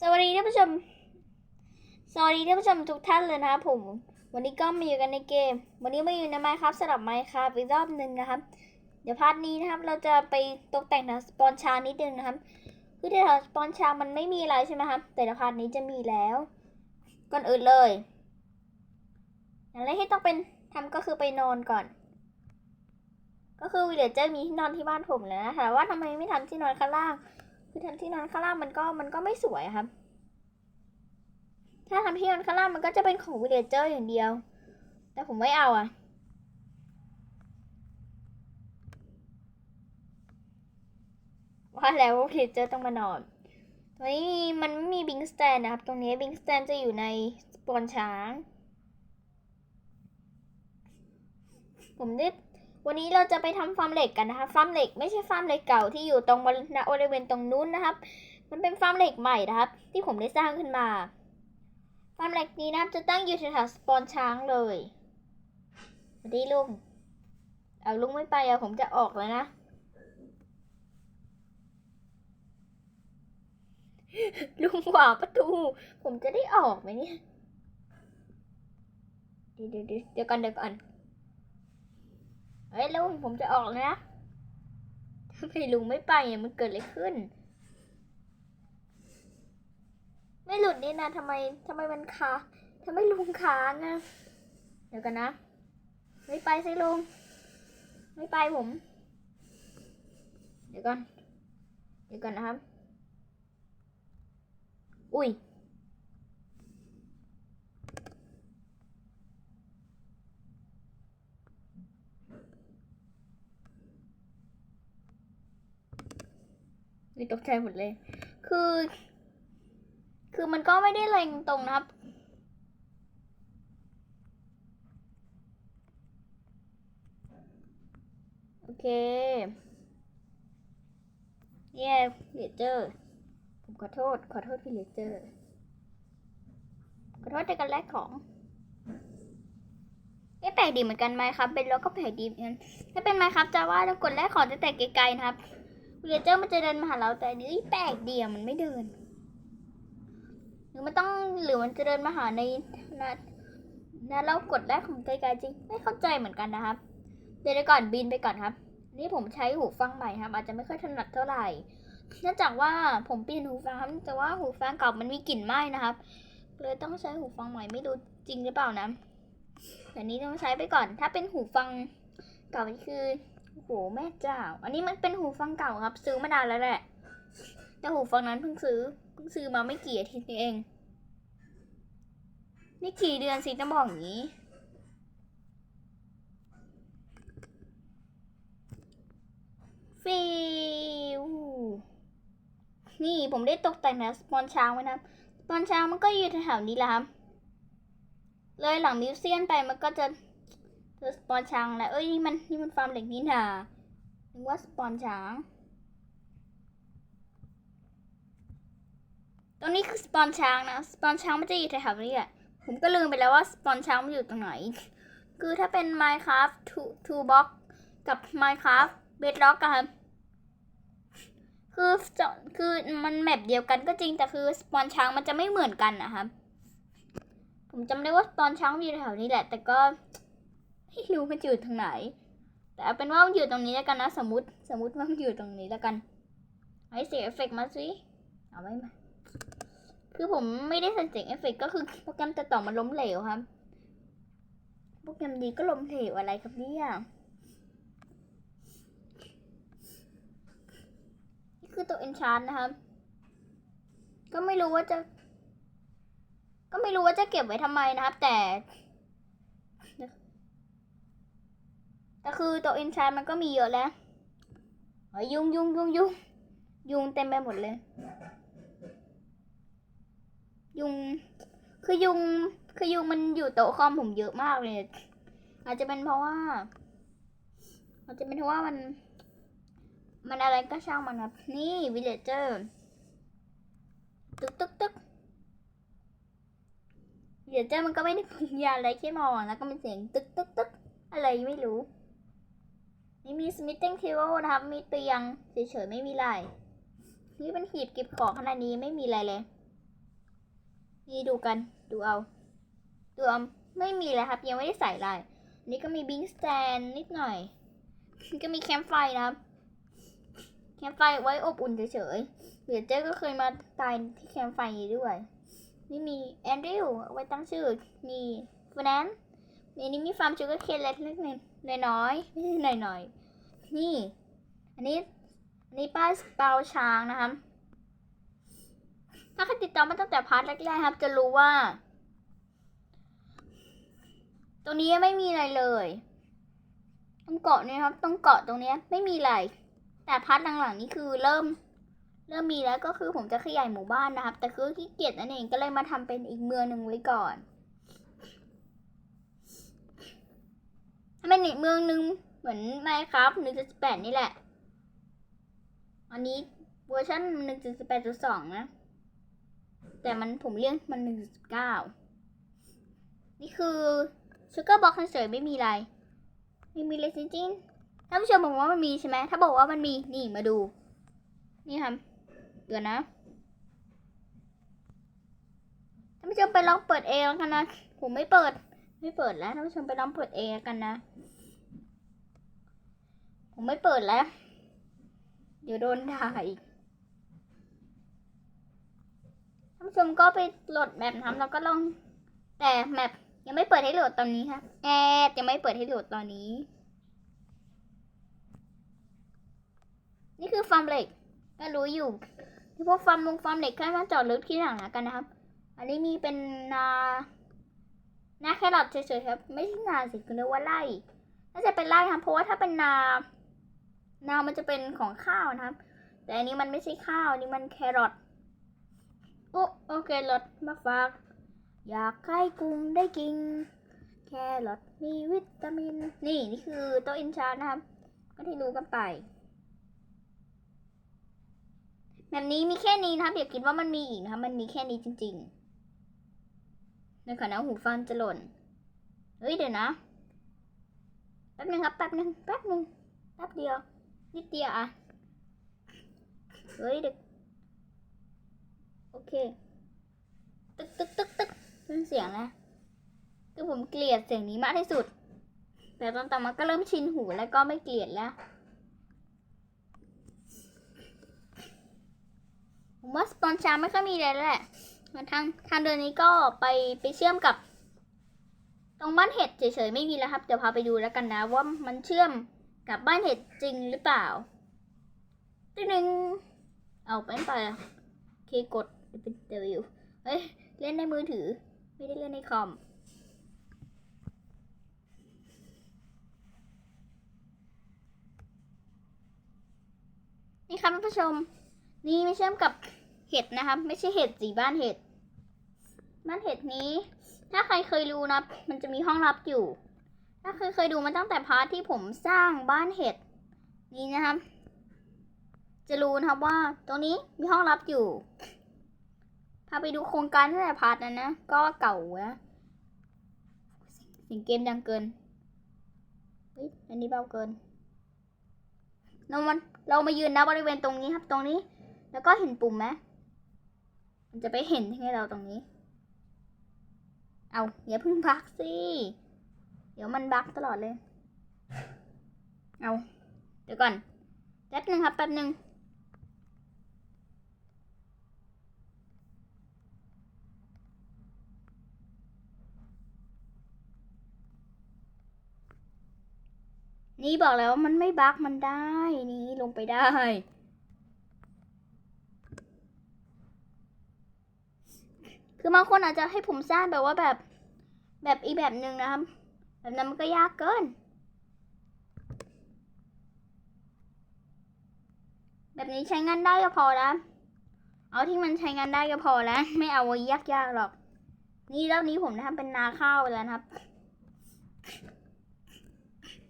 สวัสดีท่านผู้ชม สวัสดีท่านผู้ชมทุกท่านเลยนะครับผม วันนี้ก็มาอยู่กันในเกม วันนี้มาอยู่ในไมค์ครับสำหรับไมค์ครับอีกรอบหนึ่งนะครับ เดี๋ยวพาร์ทนี้นะครับ เราจะไปตกแต่งแถวสปอนชานิดนึงนะครับ คือแถวสปอนชามันไม่มีอะไรใช่ไหมครับ แต่เดี๋ยวพาร์ทนี้จะมีแล้ว ก่อนอื่นเลย อย่างแรกที่ต้องเป็นทำก็คือไปนอนก่อน ก็คือวิลเลจเจอร์มีที่นอนที่บ้านผมแล้วนะแต่ว่าทำไมไม่ทำที่นอนข้างล่าง คือทำที่นอนข้างล่างมันก็มันก็ไม่สวยครับ ถ้าทำที่นอนข้างล่างมันก็จะเป็นของวิลเลจเจอร์อย่างเดียว แต่ผมไม่เอาอะว่าแล้ววิลเลจเจอร์ต้องมานอนตรงนี้มันไม่มีบิงสแตนนะครับ ตรงนี้บิงสแตนจะอยู่ในสปอนช้าง ผมได้ วันนี้เราจะไปทำฟาร์มเหล็กกันนะคะฟาร์มเหล็กไม่ใช่ฟาร์มเหล็กเก่าที่อยู่ตรงบริณบริเวณตรงนู้นนะครับ มันเป็นฟาร์มเหล็กใหม่นะครับ ที่ผมได้สร้างขึ้นมาฟาร์มเหล็กนี้นะครับจะตั้งอยู่แถวสปอนช้างเลยสวัสดีลุงเอาลุงไม่ไปเอะผมจะออกแล้วนะลุงขวาประตู ผมจะได้ออกไหมเนี่ย เดี๋ยวเดี๋ยวเดี๋ยวเดี๋ยวก่อนเดี๋ยวก่อน เฮ้ยลุงผมจะออกนะทำไมลุงไม่ไปอะมันเกิดอะไรขึ้น ไม่หลุดนี่นะทำไมทำไมมันคาทำไมลุงค้างอะเดี๋ยวกันนะ ไม่ไปสิลุง ไม่ไปผม เดี๋ยวก่อน เดี๋ยวก่อนนะครับ อุ้ย นี่ตกใจหมดเลย คือ คือมันก็ไม่ได้เล็งตรงนะครับ โอเคเย่เลเจอร์ผมขอโทษ ขอโทษพี่เลเจอร์ ขอโทษในการแลกของเอ๊ะแปลกดีเหมือนกันไหมครับ เป็นแล้วก็แปลกดีเหมือนกันถ้าเป็นไหมครับจะว่าต้องกดแลกของจะแต่ไกลๆนะครับ เรเจอร์มันจะเดินมาหาเราแต่นี่แปลกเดียวมันไม่เดิน หรือมันต้องหรือมันจะเดินมาหาในนะนะเรากดแรกของไกลๆจริง ไม่เข้าใจเหมือนกันนะครับ เดี๋ยวก่อนบินไปก่อนครับ นี่ผมใช้หูฟังใหม่ครับ อาจจะไม่ค่อยถนัดเท่าไหร่เนื่องจากว่าผมเปลี่ยนหูฟังครับแต่ว่าหูฟังเก่ามันมีกลิ่นไหม้นะครับ เลยต้องใช้หูฟังใหม่ไม่รู้จริงหรือเปล่านะแต่นี้ต้องใช้ไปก่อน ถ้าเป็นหูฟังเก่านี่คือ โอ้โหแม่เจ้า อันนี้มันเป็นหูฟังเก่าครับ ซื้อมานานแล้วแหละ แต่หูฟังนั้นเพิ่งซื้อ เพิ่งซื้อมาไม่กี่อาทิตย์นี้เอง นี่กี่เดือนสิจะบอกอย่างนี้ฟิวนี่ผมได้ตกแต่งแล้วสปอนช้างไว้นะสปอนช้างมันก็อยู่แถวๆนี้แหละครับ เลยหลังมิวเซียนไปมันก็จะ อสปอนช้างแล้วเอ้ยนี่มันนี่มันฟาร์มเหล็กนี่นานึกว่าสปอนช้าง ตรงนี้คือสปอนช้างนะ สปอนช้างมันจะอยู่แถวๆนี้แหละ ผมก็ลืมไปแล้วว่าสปอนช้างมันอยู่ตรงไหน คือถ้าเป็น Minecraft Two Box กับ Minecraft Bedrock อะครับคือจะคือมันแมปเดียวกันก็จริงแต่คือสปอนช้างมันจะไม่เหมือนกันนะครับ ผมจำได้ว่าสปอนช้างมันอยู่แถวนี้แหละ แต่ก็ ไม่รู้มันอยู่ตรงไหน แต่เอาเป็นว่ามันอยู่ตรงนี้แล้วกันนะ สมมติสมมติว่ามันอยู่ตรงนี้แล้วกันให้เสียงเอฟเฟกต์มาสิเอาไว้มาคือผมไม่ได้ใส่เสียงเอฟเฟกต์ก็คือโปรแกรมตัดต่อมันล้มเหลวครับโปรแกรมดีก็ล้มเหลวอะไรครับเนี่ยนี่คือตัว enchant นะครับ ก็ไม่รู้ว่าจะ ก็ไม่รู้ว่าจะเก็บไว้ทำไมนะครับ แต่ แต่คือตัวเอนชานมันก็มีเยอะแล้วยยุงยุงยุงยุงยุงเต็มไปหมดเลย ยุง คือยุง คือยุงมันอยู่โต๊ะคอมผมเยอะมากเลย อาจจะเป็นเพราะว่า อาจจะเป็นเพราะว่ามัน มันอะไรก็ช่างมันครับ นี่วิลเลจเจอร์ตึกตึกตึกวิลเลจเจอร์มันก็ไม่ได้พูดยาอะไรแค่มองแล้วก็เป็นเสียงตึกตึกตึกอะไรไม่รู้ นี่มี smithing table นะครับ มีเตียงเฉยๆไม่มีอะไรนี่เป็นหีบเก็บของขนาดนี้ไม่มีอะไรเลย นี่ดูกันดูเอา ดูเอาไม่มีเลยครับ ยังไม่ได้ใส่ลายอันนี่ก็มีบิงสแตนนิดหน่อยก็มีแคมป์ไฟนะครับแคมป์ไฟไว้อบอุ่นเฉยๆเดี๋ยวเจ๊ก็เคยมาตายที่แคมป์ไฟนี้ด้วย นี่มีแอนดริวไว้ตั้งชื่อ มีฟแนนในนี้มีฟาร์มชูเการ์เคนเล็กๆน้ อยๆไม่ใช่หน่อยๆนี่ อันนี้ อันนี้ป้าเปาช้างนะครับ ถ้าใครติดตามมาตั้งแต่พาร์ทแรกๆครับ จะรู้ว่า ตรงนี้ไม่มีอะไรเลยตรงเกาะเนี่ยครับตรงเกาะตรงนี้ไม่มีอะไร แต่พาร์ทหลังๆนี้คือเริ่ม เริ่มมีแล้วก็คือผมจะขยายหมู่บ้านนะครับ แต่คือขี้เกียจนั่นเองก็เลยมาทำเป็นอีกเมืองหนึ่งไว้ก่อน ถ้าเป็นอีกเมืองหนึ่งเหมือนไมครับหนึ่งจุดแปดนี่แหละ อันนี้เวอร์ชันหนึ่งจุดแปดจุดสองนะ แต่มันผมเรียกมันหนึ่งจุดเก้านี่คือชูเกอร์บ็อกเฉยไม่มีอะไร ไม่มีเลยจริงๆท่านผู้ชมบอกว่ามันมีใช่ไหม ถ้าบอกว่ามันมี นี่มาดู นี่ครับเดี๋ยวนะท่านผู้ชมไปลองเปิดเองแล้วกันนะ ผมไม่เปิด ไม่เปิดแล้วท่านผู้ชมไปลองเปิดเองกันนะ ผมไม่เปิดแล้ว เดี๋ยวโดนด่าอีกท่านผู้ชมก็ไปโหลดแมปนะครับแล้วก็ลอง แต่แมปยังไม่เปิดให้โหลดตอนนี้ครับแอดยังไม่เปิดให้โหลดตอนนี้ นี่คือฟาร์มเหล็กก็รู้อยู่ที่พวกฟาร์มลงฟาร์มเหล็กแค่มาจอดลึกที่หลังแล้วกันนะครับ อันนี้มีเป็นนา นาแครอทเฉยๆครับ ไม่ใช่นาสิคือเรียกว่าไร่น่าจะเป็นไร่ครับเพราะว่าถ้าเป็นนา นามันจะเป็นของข้าวนะครับ แต่อันนี้มันไม่ใช่ข้าวนนี้มันแครอทโอ้โอเครถมาฝากอยากให้กุ้งได้กิน แครอทมีวิตามิน นี่นี่คือโต๊ะอินชานะครับ ก็ที่รู้กันไปแบบนี้มีแค่นี้นะครับอย่าคิดว่ามันมีอีกนะครับ มันมีแค่นี้จริง ๆ ในขณะหูฟังจะหล่น เฮ้ยเดี๋ยวนะ แป๊บนึงครับ แป๊บนึง แป๊บนึง แป๊บเดียว นิดเดียวอะเฮ้ยเด็กโอเค ตึกตึกตึกตึกเป็นเสียงนะ คือผมเกลียดเสียงนี้มากที่สุด แต่ตอนต่อมาก็เริ่มชินหูแล้วก็ไม่เกลียดแล้วผมว่าตอนเช้าไม่ค่อยมีอะไรแล้วแหละ ทางทางเดินนี้ก็ไปไปเชื่อมกับ ตรงบ้านเห็ดเฉยๆไม่มีแล้วครับเดี๋ยวพาไปดูแล้วกันนะว่ามันเชื่อมกับบ้านเห็ดจริงหรือเปล่าตึ้งนึงเอาไปไปโอเคกดเป็นเวิวเฮ้ยเล่นในมือถือ ไม่ได้เล่นในคอมนี่ครับท่านผู้ชม นี่ไม่เชื่อมกับเห็ดนะครับ ไม่ใช่เห็ดสีบ้านเห็ด บ้านเห็ดนี้ ถ้าใครเคยรู้นะ มันจะมีห้องลับอยู่ ถ้าเคยเคยดูมาตั้งแต่พาร์ทที่ผมสร้างบ้านเห็ดนี้นะครับ จะรู้นะครับว่าตรงนี้มีห้องลับอยู่ พาไปดูโครงการตั้งแต่พาร์ทนั้นนะ ก็เก่านะเสียงเกมดังเกินอันนี้เบาเกินเรามันเรามายืนนะบริเวณตรงนี้ครับ ตรงนี้ แล้วก็เห็นปุ่มไหมมันจะไปเห็นให้เราตรงนี้ เอาอย่าเพิ่งบักสิ เดี๋ยวมันบักตลอดเลย เอา เดี๋ยวก่อน แป๊บหนึ่งครับแป๊บหนึ่งนี่บอกแล้วมันไม่บักมันได้ นี่ลงไปได้ คือบางคนอาจจะให้ผมสร้างแบบว่าแบบ แบบอีแบบหนึ่งนะครับ แบบนั้นมันก็ยากเกิน แบบนี้ใช้งานได้ก็พอแล้วเอาที่มันใช้งานได้ก็พอแล้ว ไม่เอายากๆหรอก นี่รอบนี้ผมทำเป็นนาข้าวไปแล้วนะครับ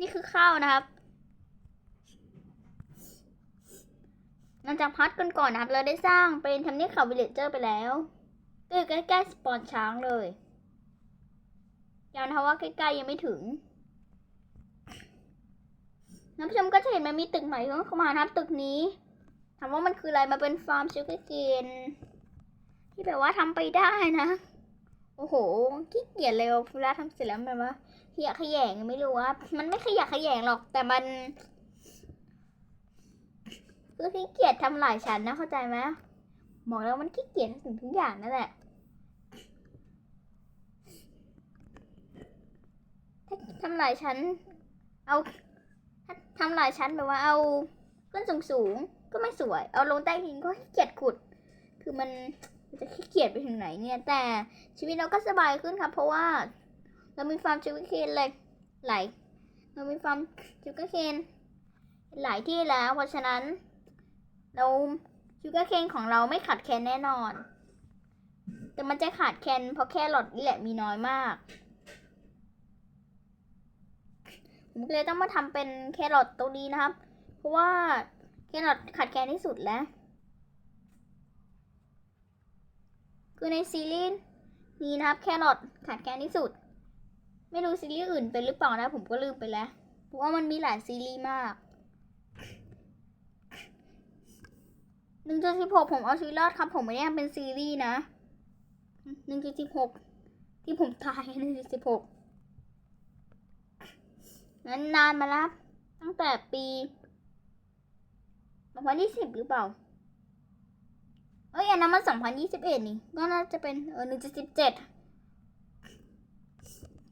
นี่คือข้าวนะครับหลังจากพัดกันก่อนนะครับ เราได้สร้างเป็นทำเนียบเขาวิลเลจเจอร์ไปแล้ว ก็อใกล้ๆสปอนช้างเลยย้ำนะคะว่าใกล้ๆยังไม่ถึงน้ำผู้ชมก็จะเห็นมันมีตึกใหม่เพิ่มเข้ามานะครับ ตึกนี้ถามว่ามันคืออะไรมาเป็นฟาร์มชูการ์เกนที่แบบว่าทำไปได้นะ โอ้โหขี้เกียจเลยเวลาทำเสร็จแล้วแบบว่าขยะแขยงไม่รู้ว่ามันไม่ขยะแขยงหรอกแต่มันคือขี้เกียจทำหลายชั้นนะเข้าใจไหมบอกแล้วมันขี้เกียจถึงทุกอย่างนั่นแหละถ้าทำหลายชั้น เอาถ้าทำหลายชั้นแบบว่าเอาขึ้นสูงสูงก็ไม่สวย เอาลงใต้ดินก็ขี้เกียจขุด คือมันจะขี้เกียจไปถึงไหนเนี่ย แต่ชีวิตเราก็สบายขึ้นครับ เพราะว่า เรามีฟาร์มชูการ์เคนเลยหลายเรามีฟาร์มชูการ์เคนหลายที่แล้ว เพราะฉะนั้น เราชูการ์เคนของเราไม่ขาดแคลนแน่นอน แต่มันจะขาดแคลนเพราะแค่หลอดนี่แหละมีน้อยมาก ผมเลยต้องมาทำเป็นแครอทตรงนี้นะครับ เพราะว่าแครอทขาดแคลนที่สุดแล้ว คือในซีรีส์นี้นะครับ แครอทขาดแคลนที่สุด ไม่รู้ซีรีส์อื่นเป็นหรือเปล่านะผมก็ลืมไปแล้ว เพราะว่ามันมีหลายซีรีส์มากหนึ่งจุดสิบหกผมเอาชีวิตรอดครับ ผมไม่ได้เป็นซีรีส์นะหนึ่งจุดสิบหกที่ผมตายหนึ่งจุดสิบหก นั้นนานมาแล้วตั้งแต่ปีสองพันยี่สิบหรือเปล่า เอ้ยอันนั้นมันสองพันยี่สิบเอ็ดนี่ ก็น่าจะเป็นเออหนึ่งจุดสิบเจ็ด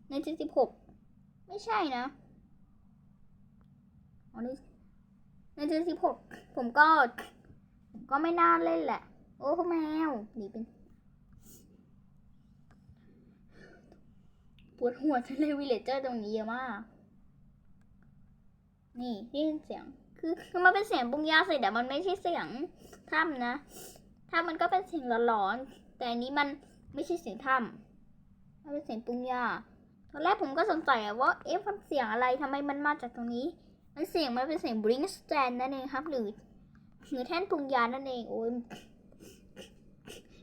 หนึ่งจุดสิบหกไม่ใช่นะอ๋อนี่หนึ่งจุดสิบหกผมก็ ก็ไม่น่าเล่นแหละ โอ้แมวหนีเป็นปวดหัวจะเลวิลเลจเจอร์ตรงนี้เยอะมาก นี่ได้ยินเสียง คือมันเป็นเสียงบุ้งยาสิแต่มันไม่ใช่เสียงถ้ำนะถ้ำมันก็เป็นเสียงหลอนๆแต่อันนี้มันไม่ใช่เสียงถ้ำมันเป็นเสียงปุ้งยาตอนแรกผมก็สงสัยว่าเอ๊ะมันเสียงอะไรทำไมมันมาจากตรงนี้ มันเสียงมันเป็นเสียงบริงสแตนนั่นเองครับ หรือหรือแท่นปุ้งยานั่นเองโอ้ย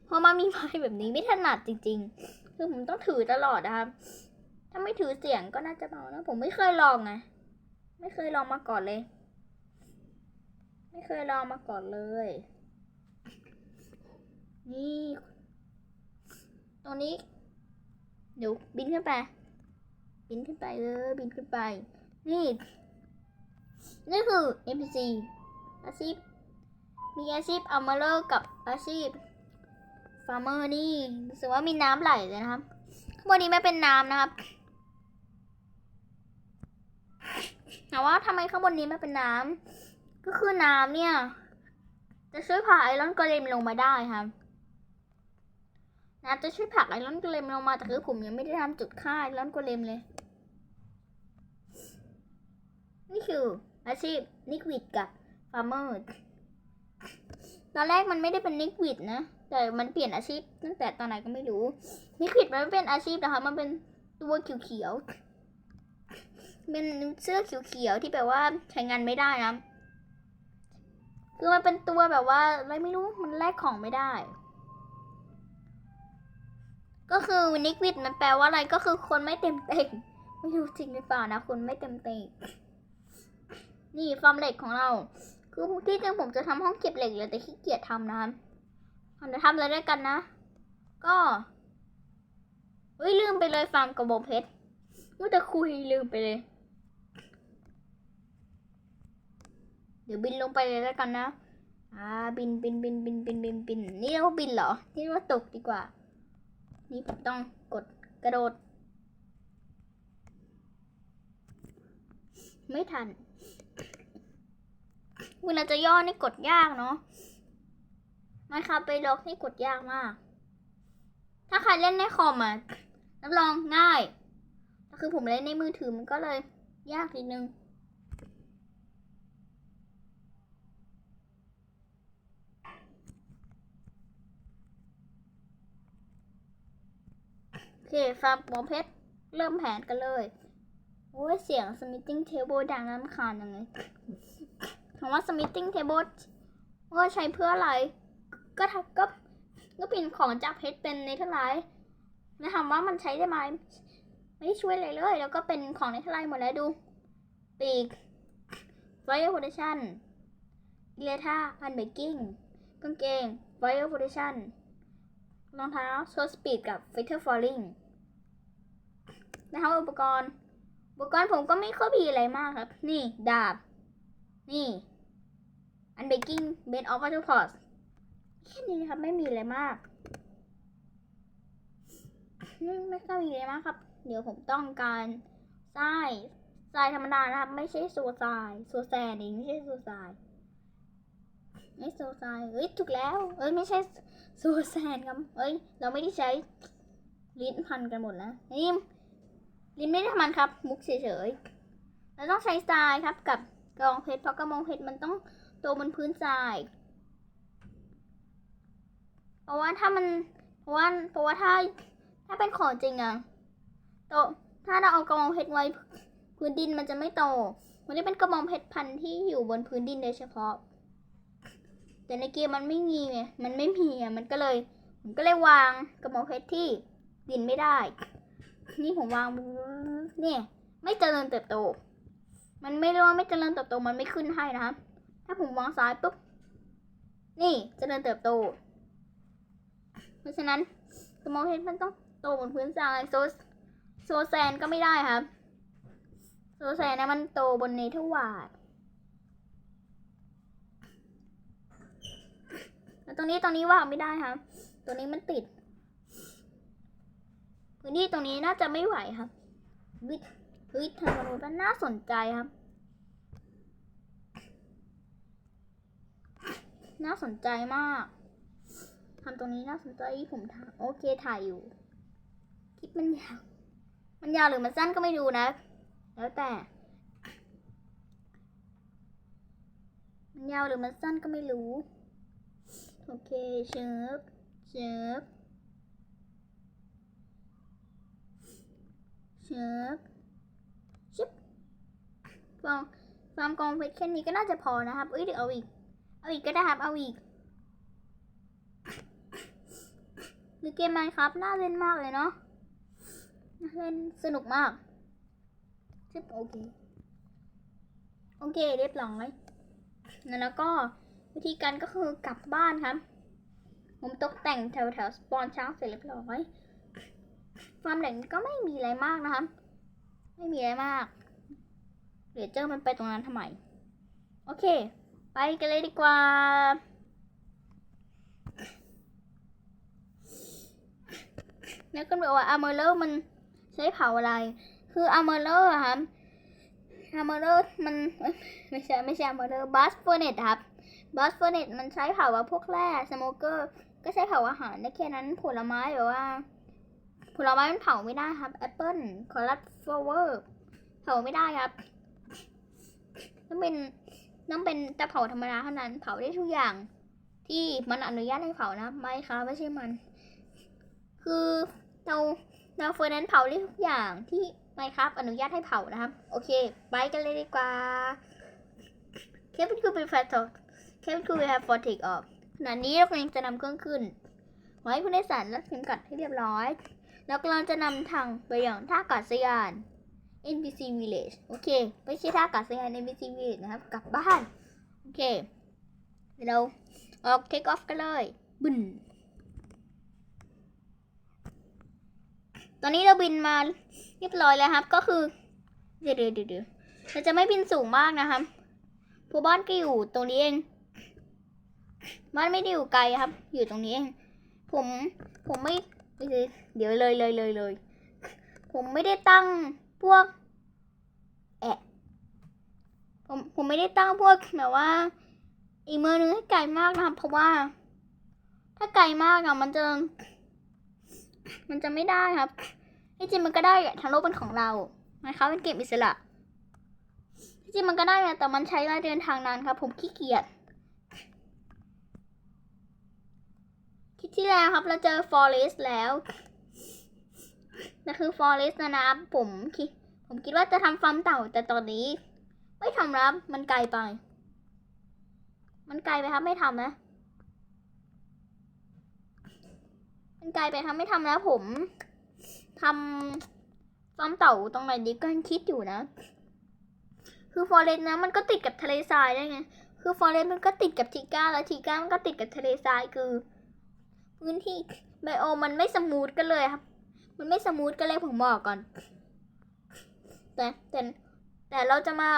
พอมามีไม้แบบนี้ไม่ถนัดจริง ๆ คือผมต้องถือตลอดนะครับ ถ้าไม่ถือเสียงก็น่าจะเบานะ ผมไม่เคยลองไง ไม่เคยลองมาก่อนเลย ไม่เคยลองมาก่อนเลย นี่ ตรงนี้ เดี๋ยวบินขึ้นไป บินขึ้นไปเลย บินขึ้นไป นี่ นี่คือ NPC อาชีพ มีอาชีพอัลมาเลอร์กับอาชีพฟาร์มเมอร์นี่รู้สึกว่ามีน้ำไหลเลยนะครับข้างบนนี้ไม่เป็นน้ำนะครับ แต่ว่าทำไมข้างบนนี้ไม่เป็นน้ำก็คือน้ำเนี่ย จะช่วยพาไอรอนกรเลมลงมาได้ครับน้ำจะช่วยผลักไอรอนกรเลมลงมาแต่คือผมยังไม่ได้ทำจุดค่าไอรอนกรเลมเลย นี่คืออาชีพนิกวิดกับฟาร์มเมอร์ตอนแรกมันไม่ได้เป็นนิกวิดนะแต่มันเปลี่ยนอาชีพตั้งแต่ตอนไหนก็ไม่รู้นิกวิดมันไม่เป็นอาชีพนะคะมันเป็นตัวเขียวๆ เป็นเสื้อเขียวๆที่แบบว่าใช้งานไม่ได้นะคือมันเป็นตัวแบบว่าอะไรไม่รู้มันแลกของไม่ได้ ก็คือนิกวิดมันแปลว่าอะไรก็คือคนไม่เต็มเต็งไม่รู้จริงหรือเปล่านะคนไม่เต็มเต็งนี่ฟาร์มเหล็กของเรา คือที่จริงผมจะทำห้องเก็บเหล็กเลยแต่ขี้เกียจทำนะครับเราจะทำอะไรด้วยกันนะ ก็เฮ้ยลืมไปเลยฟาร์มกระบอกเพชรว่าจะคุยลืมไปเลย ดี๋ยวบินลงไปเลยแล้วกันนะ อ่า บินบินบินบินบินบินบิน นี่เรียกว่าบินเหรอ นี่เรียกว่าตกดีกว่า นี่ผมต้องกดกระโดด ไม่ทัน เวลาจะย่อนี่กดยากเนาะไม่ครับไปล็อกนี่กดยากมาก ถ้าใครเล่นในคอมอะรับรองง่ายแต่คือผมเล่นในมือถือมันก็เลยยากนิดนึง เคฟาร์มหมอเพชร เริ่มแผนกันเลย โอ้ยเสียง smithing table ดังน้ำคาญยังไงถามว่า smithing table ว่าใช้เพื่ออะไร ก็ทำก็ก็เป็นของจากเพชรเป็นในเท่าไรแล้วถามว่ามันใช้ได้ไหมไม่ช่วยเลยเลย แล้วก็เป็นของในเท่าไรหมดแล้วดู ปีก fire protection เลียท่าพันเบกกิ้งกางเกง fire protection ร รองเท้าโชว์สปีดกับ Fighter Falling นะครับอุปกรณ์ อุปกรณ์ผมก็ไม่ค่อยมีอะไรมากครับ นี่ ดาบ นี่ อันเบกกิ้งเบนออฟวัตถุพอสแค่นี้นะครับไม่มีอะไรมาก ไม่ไม่ค่อยมีอะไรมากครับ เดี๋ยวผมต้องการทรายทรายธรรมดานะครับ ไม่ใช่โซทรายโซแซนเองไม่ใช่โซทราย ไม่โซทรายเอ้ยถูกแล้ว เอ้ยไม่ใช่โซแซนครับเอ้ย เราไม่ได้ใช้ลิ้นพันกันหมดนะนี่ลิ้นไม่ได้พันครับ มุกเฉยๆเราต้องใช้ทรายครับ กับกระองเพชรเพราะกระบองเพชรมันต้องโตบนพื้นทรายเพราะว่าถ้ามันเพราะว่าเพราะว่าถ้าถ้าเป็นของจริงอะโตถ้าเราเอากระบองเพชรไว้พื้นดินมันจะไม่โตมันจะเป็นกระบองเพชรพันธุ์ที่อยู่บนพื้นดินโดยเฉพาะ แต่ในเกมมันไม่มีไงมันไม่มีอะมันก็เลย ผมก็เลยวางกระบองเพชรที่ดินไม่ได้ นี่ผมวางเนี่ยไม่เจริญเติบโต มันไม่รียกว่าไม่เจริญเติบโตมันไม่ขึ้นให้นะครับ ถ้าผมวางซ้ายปุ๊บนี่เจริญเติบโต เพราะฉะนั้นกระบองเพชรมันต้องโตบนพื้นทรายโซโซแซนก็ไม่ได้ครับโซแซนนะมันโตบนเนเธอร์วาด แล้ว ตรงนี้ตรงนี้ว่างไม่ได้ครับ ตัวนี้มันติดพื้นที่ตรงนี้น่าจะไม่ไหวครับ วิทวิทธรรมนูญมันน่าสนใจครับ น่าสนใจมากทำตรงนี้น่าสนใจผมถ่ายโอเคถ่ายอยู่คลิปมันยาวมันยาวหรือมันสั้นก็ไม่ดูนะ แล้วแต่ มันยาวหรือมันสั้นก็ไม่รู้ โอเคเชิบเชิบเชิบชิบฟองฟาร์มกองเพชรแค่นี้ก็น่าจะพอนะครับเอ้ยเดี๋ยวเอาอีก เอาอีกก็ได้ครับ เอาอีกหรือเกมไมค์ครับน่าเล่นมากเลยเนาะน่าเล่นสนุกมากชิบโอเค โอเคเรียบร้อยแล้วก็ วิธีการก็คือกลับบ้านครับ ผมตกแต่งแถวแถวสปอนช้างเสร็จเรียบร้อยฟาร์มแหล่งก็ไม่มีอะไรมากนะครับ ไม่มีอะไรมากเดี๋ยวเจอมันไปตรงนั้นทำไม โอเค ไปกันเลยดีกว่าแล้วก็บอกว่าอาร์เมอร์เลอร์มันใช้เผาอะไร คืออาร์เมอร์เลอร์ครับอาร์เมอร์เลอร์มันไม่ใช่ไม่ใช่อาร์เมอร์เลอร์บัสเฟอร์เนตครับ บัสเฟอร์เนตมันใช้เผาว่าพวกแร่สโมเกอร์ก็ใช้เผาอาหารได้แค่นั้นผลไม้แบบว่า ผลไม้มันเผาไม่ได้ครับแอปเปิลคอรัสฟลาวเวอร์เผาไม่ได้ครับต้องเป็นต้องเป็นต่เผาธรรมดาเท่านั้นเผาได้ทุกอย่าง ที่มันอนุญาตให้เผานะไม่ครับไม่ใช่มัน คือเราเราเฟอร์นั้นเผาได้ทุกอย่างที่ไม่ครับอนุญาตให้เผานะครับ โอเค ไปกันเลยดีกว่า เคปเป็นคือเป็นแฟนตอ คปคูเวลฟอร์ติกออกขณะนี้เรากำลังจะนำเครื่องขึ้นไว้ผู้โดยสารรัดเข็มขัดให้เรียบร้อย แล้วกำลังจะนำทางไปยังท่าอากาศยาน NBC Village โอเคไม่ใช่ท่าอากาศยาน NBC Village นะครับ กลับบ้าน โอเค เราออกเทคออฟกันเลยบึนตอนนี้เราบินมาเรียบร้อยแล้วครับ ก็คือ เดี๋ยวเดี๋ยวเดี๋ยวเราจะไม่บินสูงมากนะครับเพราะบ้านก็อยู่ตรงนี้เอง บ้านไม่ได้อยู่ไกลครับ อยู่ตรงนี้เอง ผม ผมไม่ เดี๋ยวเลยเลยเลยเลย ผมไม่ได้ตั้งพวก แอะผม ผมไม่ได้ตั้งพวกแบบว่า อีกมือนึงให้ไกลมากนะครับ เพราะว่า ถ้าไกลมากอะมันจะ มันจะไม่ได้ครับที่จริงมันก็ได้ทั้งโลกเป็นของเรานะครับเป็นเกมอิสระที่จริงมันก็ได้นะแต่มันใช้เวลาเดินทางนานครับ ผมขี้เกียจ คลิป ที่แล้วครับเราเจอ forest แล้วนั่นคือ forest นะนะครับผมคิดผมคิดว่าจะทำฟาร์มเต่า แต่ตอนนี้ ไม่ทำแล้วมันไกลไป มันไกลไปครับ ไม่ทำนะ มันไกลไปครับไม่ทำแล้วผมทำฟาร์มเต่าตรงไหนดีก็ยังคิดอยู่นะ คือ forest นะ มันก็ติดกับทะเลทรายได้ไง คือ forest มันก็ติดกับทิก้าแล้วทิก้ามันก็ติดกับทะเลทรายคือ พื้นที่ไบโอมันไม่สมูทกันเลยครับ มันไม่สมูทกันเลยผมบอกก่อน แต่แต่แต่เราจะมา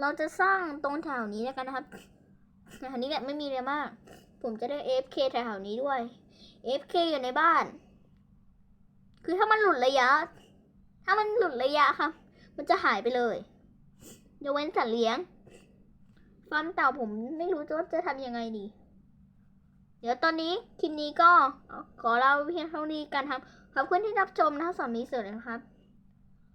เราจะสร้างตรงแถวนี้แล้วกันนะครับแถวนี้แหละไม่มีอะไรมาก ผมจะได้ AFK แถวๆนี้ด้วย AFK อยู่ในบ้าน คือถ้ามันหลุดระยะ ถ้ามันหลุดระยะครับ มันจะหายไปเลยยกเว้นสัตว์เลี้ยง ฟาร์มเต่าผมไม่รู้ว่าจะทำยังไงดี เดี๋ยวตอนนี้คลิปนี้ก็ขอเล่าเพียงเท่านี้กันครับ ขอบคุณที่รับชมนะครับสามีเสือนะครับ